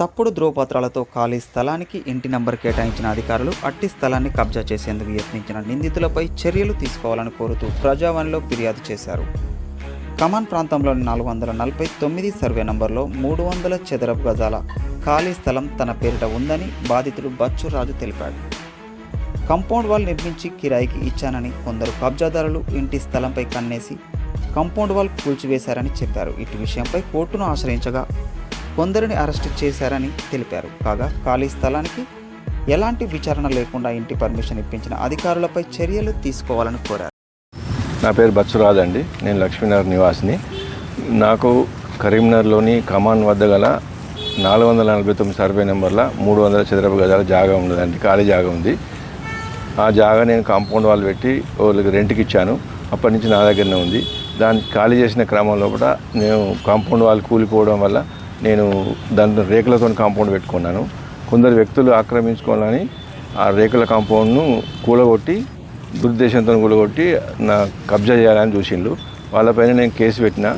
తప్పుడు ధ్రువపత్రాలతో ఖాళీ స్థలానికి ఇంటి నంబర్ కేటాయించిన అధికారులు అట్టి స్థలాన్ని కబ్జా చేసేందుకు యత్నించిన నిందితులపై చర్యలు తీసుకోవాలని కోరుతూ ప్రజావాణిలో ఫిర్యాదు చేశారు. కమాన్ ప్రాంతంలోని నాలుగు వందల నలభై తొమ్మిది సర్వే నంబర్లో మూడు వందల చదరపు గజాల ఖాళీ స్థలం తన పేరిట ఉందని బాధితుడు బచ్చురాజు తెలిపాడు. కంపౌండ్ వాల్ నిర్మించి కిరాయికి ఇచ్చానని కొందరు కబ్జాదారులు ఇంటి స్థలంపై కన్నేసి కంపౌండ్ వాల్ కూల్చివేశారని చెప్పారు. ఇటు విషయంపై కోర్టును ఆశ్రయించగా కొందరిని అరెస్టు చేశారని తెలిపారు. కాగా ఖాళీ స్థలానికి ఎలాంటి విచారణ లేకుండా ఇంటి పర్మిషన్ ఇప్పించిన అధికారులపై చర్యలు తీసుకోవాలని కోరారు. నా పేరు బచ్చురాజ్ అండి. నేను లక్ష్మీనగర్ నివాసిని. నాకు కరీంనగర్లోని కమాన్ వద్ద గల నాలుగు వందల నలభై తొమ్మిది సర్వే నెంబర్ల మూడు వందల చదరపు గజాల జాగా ఉన్నదండి. ఖాళీ జాగా ఉంది. ఆ జాగా నేను కాంపౌండ్ వాల్ పెట్టి వాళ్ళకి రెంట్కి ఇచ్చాను. అప్పటి నుంచి నా దగ్గరనే ఉంది. దాన్ని ఖాళీ చేసిన క్రమంలో కూడా నేను కాంపౌండ్ వాల్ కూలిపోవడం వల్ల నేను దాంట్లో రేకులతో కాంపౌండ్ పెట్టుకున్నాను. కొందరు వ్యక్తులు ఆక్రమించుకోవాలని ఆ రేకుల కాంపౌండ్ను కూలగొట్టి దురుద్దేశంతో కూలగొట్టి నా కబ్జా చేయాలని చూసిండ్రు. వాళ్ళపైన నేను కేసు పెట్టిన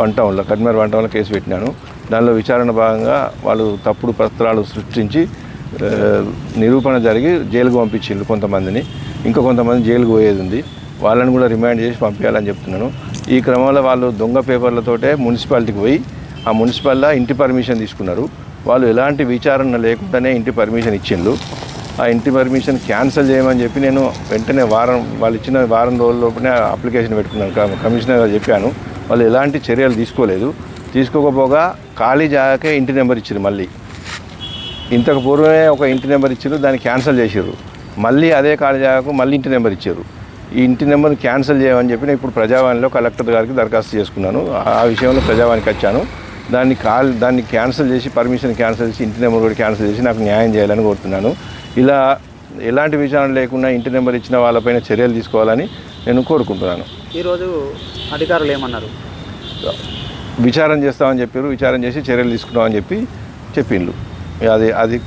వన్ టౌన్లో కట్మర్ వన్ టౌన్లో కేసు పెట్టినాను. దానిలో విచారణ భాగంగా వాళ్ళు తప్పుడు పత్రాలు సృష్టించి నిరూపణ జరిగి జైలుకు పంపించిండ్రు కొంతమందిని. ఇంకా కొంతమంది జైలుకు పోయేది ఉంది. వాళ్ళని కూడా రిమాండ్ చేసి పంపించాలని చెప్తున్నాను. ఈ క్రమంలో వాళ్ళు దొంగ పేపర్లతోటే మున్సిపాలిటీకి పోయి ఆ మున్సిపల్లా ఇంటి పర్మిషన్ తీసుకున్నారు. వాళ్ళు ఎలాంటి విచారణ లేకుండానే ఇంటి పర్మిషన్ ఇచ్చిండ్రు. ఆ ఇంటి పర్మిషన్ క్యాన్సిల్ చేయమని చెప్పి నేను వెంటనే వారం వాళ్ళు ఇచ్చిన వారం రోజుల్లోపనే అప్లికేషన్ పెట్టుకున్నాను. కమిషనర్ గారు చెప్పాను. వాళ్ళు ఎలాంటి చర్యలు తీసుకోలేదు. తీసుకోకపోగా ఖాళీ జాగాకే ఇంటి నెంబర్ ఇచ్చారు మళ్ళీ. ఇంతకు పూర్వమే ఒక ఇంటి నెంబర్ ఇచ్చారు దాన్ని క్యాన్సిల్ చేశారు మళ్ళీ అదే ఖాళీ జాగాకు మళ్ళీ ఇంటి నెంబర్ ఇచ్చారు ఈ ఇంటి నెంబర్ని క్యాన్సిల్ చేయమని చెప్పి నేను ఇప్పుడు ప్రజావాణిలో కలెక్టర్ గారికి దరఖాస్తు చేసుకున్నాను. ఆ విషయంలో ప్రజావాణికి వచ్చాను. దాన్ని కాల్ దాన్ని క్యాన్సిల్ చేసి పర్మిషన్ క్యాన్సిల్ చేసి ఇంటి నెంబర్ కూడా క్యాన్సిల్ చేసి నాకు న్యాయం చేయాలని కోరుతున్నాను. ఇలా ఎలాంటి విచారణ లేకుండా ఇంటి నెంబర్ ఇచ్చిన వాళ్ళపైన చర్యలు తీసుకోవాలని నేను కోరుకుంటున్నాను. ఈరోజు అధికారులు ఏమన్నారు? విచారణ చేస్తామని చెప్పారు. విచారణ చేసి చర్యలు తీసుకున్నామని చెప్పి చెప్పిండ్రు. అది అది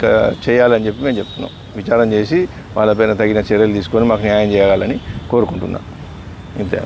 చేయాలని చెప్పి మేము చెప్తున్నాం. విచారణ చేసి వాళ్ళపైన తగిన చర్యలు తీసుకొని మాకు న్యాయం చేయాలని కోరుకుంటున్నాం. ఇంతే.